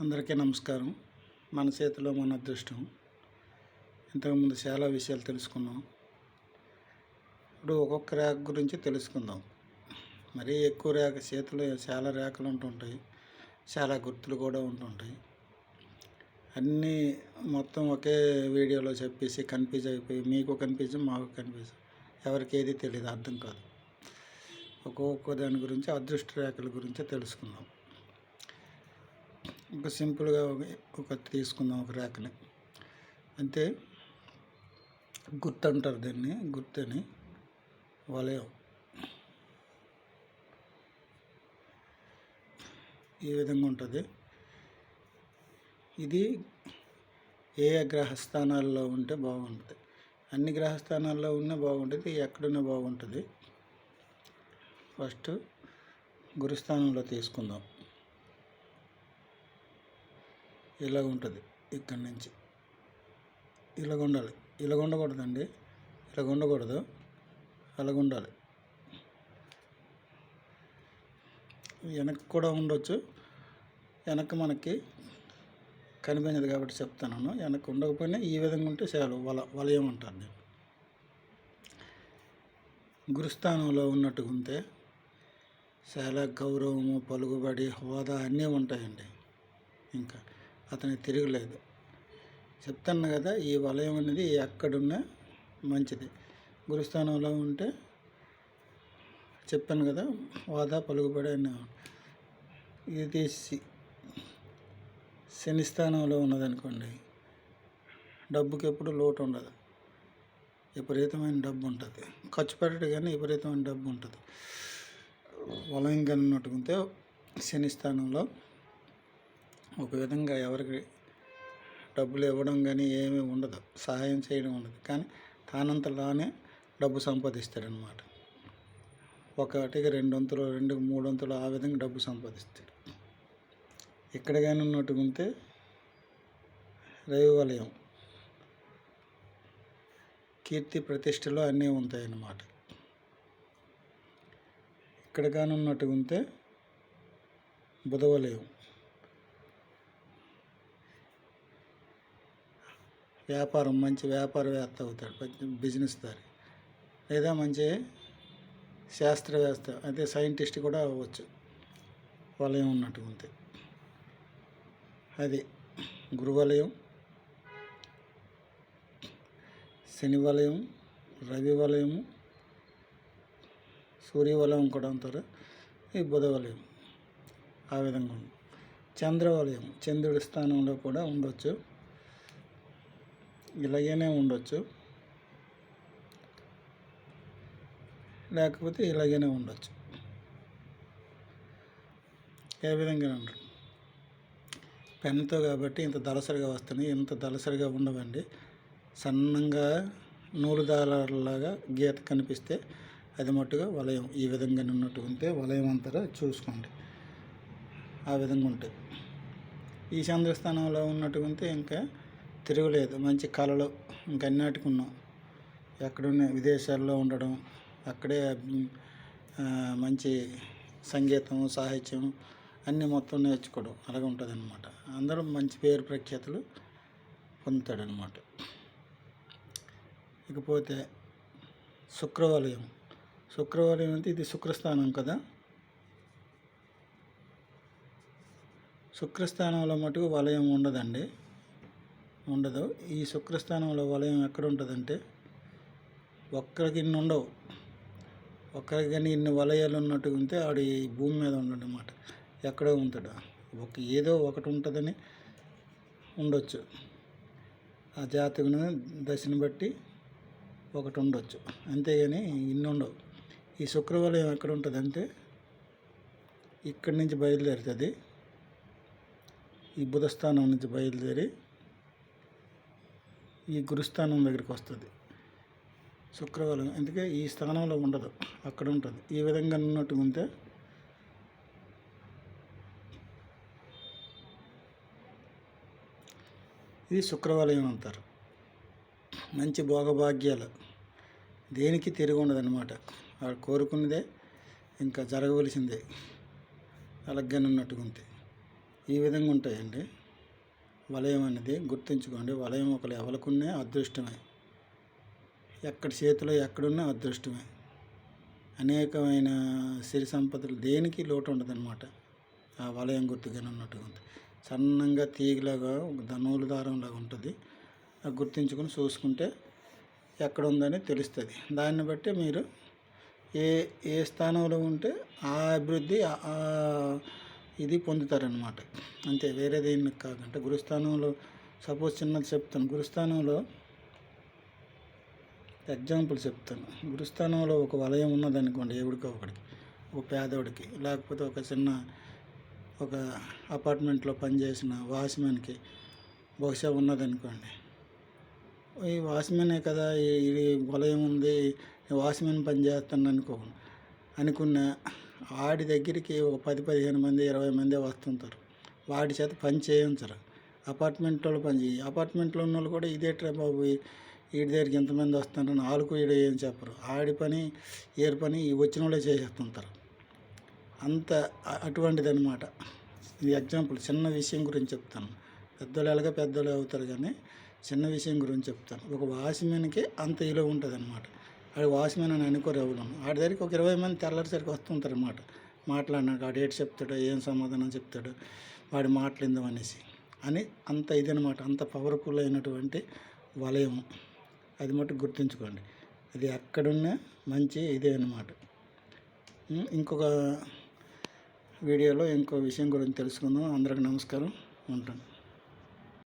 అందరికీ నమస్కారం. మన చేతిలో మన అదృష్టం. ఇంతకుముందు చాలా విషయాలు తెలుసుకున్నాం. ఇప్పుడు ఒక్కొక్క రేఖ గురించి తెలుసుకుందాం. మరీ ఎక్కువ రేఖ చేతిలో చాలా రేఖలు ఉంటుంటాయి చాలా గుర్తులు కూడా ఉంటుంటాయి అన్నీ మొత్తం ఒకే వీడియోలో చెప్పేసి కన్ఫ్యూజ్ అయిపోయి మీకు కన్ఫ్యూజ్ మాకు కన్ఫ్యూజ్. ఎవరికి ఏది తెలియదు అర్థం కాదు. ఒక్కొక్క దాని గురించి అదృష్ట రేఖల గురించి తెలుసుకుందాం. ఒక సింపుల్గా ఒక ఒక తీసుకుందాం ఒక ర్యాక్ని. అంతే గుర్తు అంటారు దీన్ని గుర్తని. వలయం. ఈ విధంగా ఉంటుంది. ఇది ఏ ఏ గ్రహస్థానాల్లో ఉంటే బాగుంటుంది. అన్ని గ్రహస్థానాల్లో ఉన్నా బాగుంటుంది ఎక్కడున్నా బాగుంటుంది. ఫస్ట్ గురుస్థానంలో తీసుకుందాం. ఇలాగ ఉంటుంది ఇక్కడి నుంచి. ఇలాగ ఉండాలి. ఇలాగ ఉండకూడదండి. ఇలాగ ఉండకూడదు. అలాగ ఉండాలి. వెనక్కి కూడా ఉండొచ్చు. వెనక్కి మనకి కనిపించదు కాబట్టి చెప్తాను. వెనక్కి ఉండకపోయినా ఈ విధంగా ఉంటే చాలు. వల వలయం అంటారు నేను. గురుస్థానంలో ఉన్నట్టుగా ఉంటే చాలా గౌరవము పలుకుబడి హోదా అన్నీ ఉంటాయండి. ఇంకా అతనికి తిరగలేదు. చెప్తాను కదా ఈ వలయం అనేది ఎక్కడున్నా మంచిది. గురుస్థానంలో ఉంటే చెప్పాను కదా వాదా పలుకుబడి ఇది శని స్థానంలో ఉన్నదనుకోండి డబ్బుకి ఎప్పుడు లోటు ఉండదు. విపరీతమైన డబ్బు ఉంటుంది. ఖర్చు పెట్టడం కానీ విపరీతమైన డబ్బు ఉంటుంది. వలయం కానీ ఉన్నట్టుకుంటే శని స్థానంలో ఒక విధంగా ఎవరికి డబ్బులు ఇవ్వడం కానీ ఏమీ ఉండదు. సహాయం చేయడం ఉండదు. కానీ తానంతలానే డబ్బు సంపాదిస్తాడనమాట ఒకటికి రెండు వంతులు రెండు మూడు వంతులు ఆ విధంగా డబ్బు సంపాదిస్తాడు. ఇక్కడ కానీ ఉన్నట్టుగా ఉంటే రవి వలయం కీర్తి ప్రతిష్టలు అన్నీ ఉంటాయన్నమాట. ఇక్కడ కానీ ఉంటే బుధవలయం. వ్యాపారం మంచి వ్యాపారవేత్త అవుతాడు మంచి బిజినెస్ దారి. లేదా మంచి శాస్త్రవేత్త అదే సైంటిస్ట్ కూడా అవ్వచ్చు. వలయం ఉన్నట్టు ఉంది అది గురువలయం శని వలయం రవి వలయము సూర్యవలయం కూడా అంటారు. ఈ బుధ వలయం ఆ విధంగా ఉంది చంద్రవలయం చంద్రుడి స్థానంలో కూడా ఉండొచ్చు. ఇలాగనే ఉండొచ్చు. లేకపోతే ఇలాగనే ఉండొచ్చు. ఏ విధంగా ఉండదు. పెన్తో కాబట్టి ఇంత దళసరిగా వస్తున్నాయి. ఇంత దళసరిగా ఉండవండి. సన్నంగా నూలు దారాలాగా గీత కనిపిస్తే అది మట్టుగా వలయం. ఈ విధంగా ఉన్నట్టు ఉంటే వలయం అంతటా చూసుకోండి. ఆ విధంగా ఉంటుంది. ఈ చంద్రస్థానంలో ఉన్నట్టు ఉంటే ఇంకా తిరగలేదు. మంచి కళలు ఇంకన్నిటికి ఉన్నాం ఎక్కడున్న విదేశాల్లో ఉండడం అక్కడే మంచి సంగీతం సాహిత్యం అన్నీ మొత్తం నేర్చుకోవడం అలాగే ఉంటుంది అనమాట అందరూ మంచి పేరు ప్రఖ్యాతులు పొందుతాడనమాట ఇకపోతే శుక్రవలయం. శుక్రవాలయం అంటే ఇది శుక్రస్థానం కదా? శుక్రస్థానంలో మటుకు వలయం ఉండదండి. ఉండదు. ఈ శుక్రస్థానంలో వలయం ఎక్కడ ఉంటుందంటే ఒక్కరికి ఇన్ని ఉండవు. ఒక్కరికి కానీ ఇన్ని వలయాలు ఉన్నట్టు ఉంటే ఆడు ఈ భూమి మీద ఉండడు అనమాట ఎక్కడో ఉంటాడు. ఒక ఏదో ఒకటి ఉంటుందని ఉండొచ్చు. ఆ జాతకుని దశని బట్టి ఒకటి ఉండొచ్చు. అంతేగాని ఇన్ని ఉండవు. ఈ శుక్రవలయం ఎక్కడ ఉంటుందంటే ఇక్కడి నుంచి బయలుదేరుతుంది. ఈ బుధస్థానం నుంచి బయలుదేరి ఈ గురుస్థానం దగ్గరికి వస్తుంది. శుక్రవారం. అందుకే ఈ స్థానంలో ఉండదు. అక్కడ ఉంటుంది. ఈ విధంగా ఉన్నట్టు ఉంటే ఇది శుక్రవాలయం అంటారు. మంచి భోగభాగ్యాలు. దేనికి తిరిగి ఉండదన్నమాట. వాళ్ళు కోరుకున్నదే ఇంకా జరగవలసిందే. అలాగే ఉన్నట్టుగా ఈ విధంగా ఉంటాయండి. వలయం అనేది గుర్తుంచుకోండి వలయం ఒకరు ఎవరికున్నా అదృష్టమే. ఎక్కడ చేతిలో ఎక్కడున్నా అదృష్టమే. అనేకమైన సిరి సంపదలు దేనికి లోటు ఉండదన్నమాట? ఆ వలయం గుర్తుగానే ఉన్నట్టుగా ఉంది. సన్నంగా తీగలాగా ఒక నూలు దారంలాగా ఉంటుంది. అది గుర్తించుకొని చూసుకుంటే ఎక్కడ ఉందని తెలుస్తుంది. దాన్ని బట్టి మీరు ఏ ఏ స్థానంలో ఉంటే ఆ అభివృద్ధి ఆ ఇది పొందుతారనమాట అంతే వేరే దేనికి కాకుండా గురుస్థానంలో సపోజ్ చిన్నది చెప్తాను. గురుస్థానంలో ఎగ్జాంపుల్ చెప్తాను. గురుస్థానంలో ఒక వలయం ఉన్నదనుకోండి ఎవడికో ఒకడికి ఒక పేదోడికి లేకపోతే ఒక చిన్న ఒక అపార్ట్మెంట్లో పనిచేసిన వాచ్మెన్కి బహుశా ఉన్నదనుకోండి. ఈ వాచ్మెనే కదా ఈ- ఇది వలయం ఉంది వాచ్మెన్ పని చేస్తాను అనుకో అనుకున్న వాడి దగ్గరికి ఒక పది పదిహేను మంది ఇరవై మంది వస్తుంటారు. వాడి చేత పని చేయించరు. అపార్ట్మెంట్ వాళ్ళు పని చేయి అపార్ట్మెంట్లో ఉన్న వాళ్ళు కూడా ఇదేట్రా బాబు వీడి దగ్గరికి ఎంతమంది వస్తున్నారని వాళ్ళకు వీడు ఏం చెప్పరు. ఆడి పని ఏరు పని వచ్చిన వాళ్ళే చేసేస్తుంటారు. అంత అటువంటిది అనమాట ఇది ఎగ్జాంపుల్. చిన్న విషయం గురించి చెప్తాను. పెద్దోళ్ళు ఎలాగ పెద్దోళ్ళు అవుతారు కానీ చిన్న విషయం గురించి చెప్తాను. ఒక వాచ్మెన్కి అంత ఇలా ఉంటుంది అనమాట అది వాచ్మెన్ అని అనుకోరు ఎవరు. ఆడి దగ్గరికి ఒక ఇరవై మంది తెల్లరిసరికి వస్తుంటారు అనమాట మాట్లాడినాక ఆడు ఏడు చెప్తాడు ఏం సమాధానం చెప్తాడు వాడి మాట్లాడిందాం అనేసి. అని అంత ఇదనమాట అంత పవర్ఫుల్ అయినటువంటి వలయం. అది మటు గుర్తుంచుకోండి. అది ఎక్కడున్నా మంచి ఇదే అనమాట ఇంకొక వీడియోలో ఇంకో విషయం గురించి తెలుసుకుందాం. అందరికి నమస్కారం. ఉంటాను.